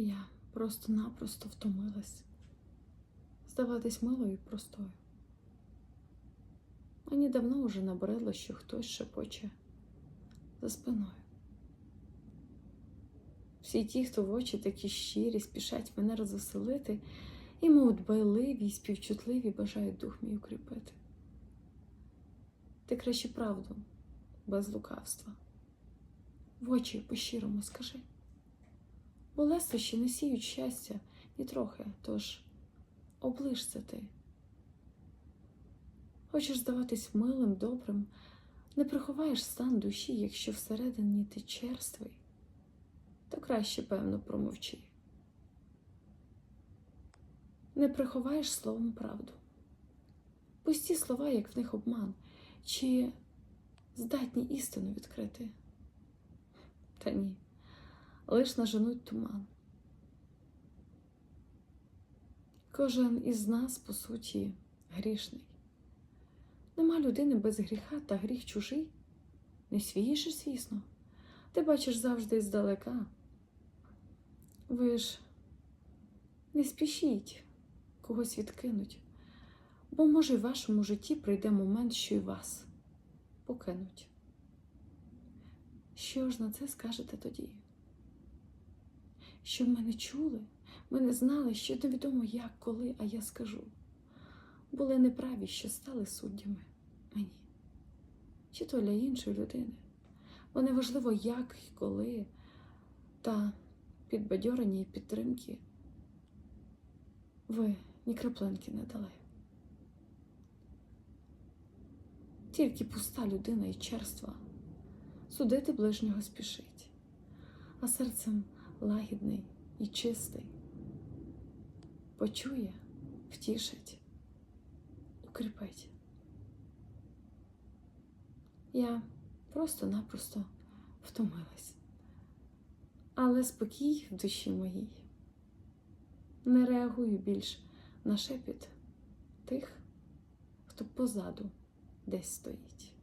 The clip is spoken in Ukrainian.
Я просто-напросто втомилась здаватись милою і простою. Мені давно вже набридло, що хтось шепоче за спиною. Всі ті, хто в очі такі щирі, спішать мене розвеселити, і, мов дбайливі й співчутливі бажають дух мій укріпити. Ти краще правду, без лукавства. В очі по-щирому скажи. Бо лестощі не сіють щастя ні трохи, тож оближся ти. Хочеш здаватись милим, добрим, не приховаєш стан душі, якщо всередині ти черствий, то краще, певно, промовчи. Не приховаєш словом правду. Пусті слова, як в них обман, чи здатні істину відкрити. Та ні, лиш наженуть туман. Кожен із нас, по суті, грішний. Нема людини без гріха, та гріх чужий. Не свій же, звісно. Ти бачиш завжди здалека. Ви ж не спішіть когось відкинуть, бо, може, в вашому житті прийде момент, що й вас покинуть. Що ж на це скажете тоді? Щоб ми не чули, ми не знали, що невідомо як, коли, а я скажу. Були неправі, що стали суддями мені, чи то для іншої людини. Бо неважливо, як і коли, та підбадьорені і підтримки ви ні краплинки не дали. Тільки пуста людина і черства судити ближнього спішить, а серцем лагідний і чистий почує, втішить, укріпить. Я просто-напросто втомилась, але спокій в душі моїй. Не реагую більш на шепіт тих, хто позаду десь стоїть.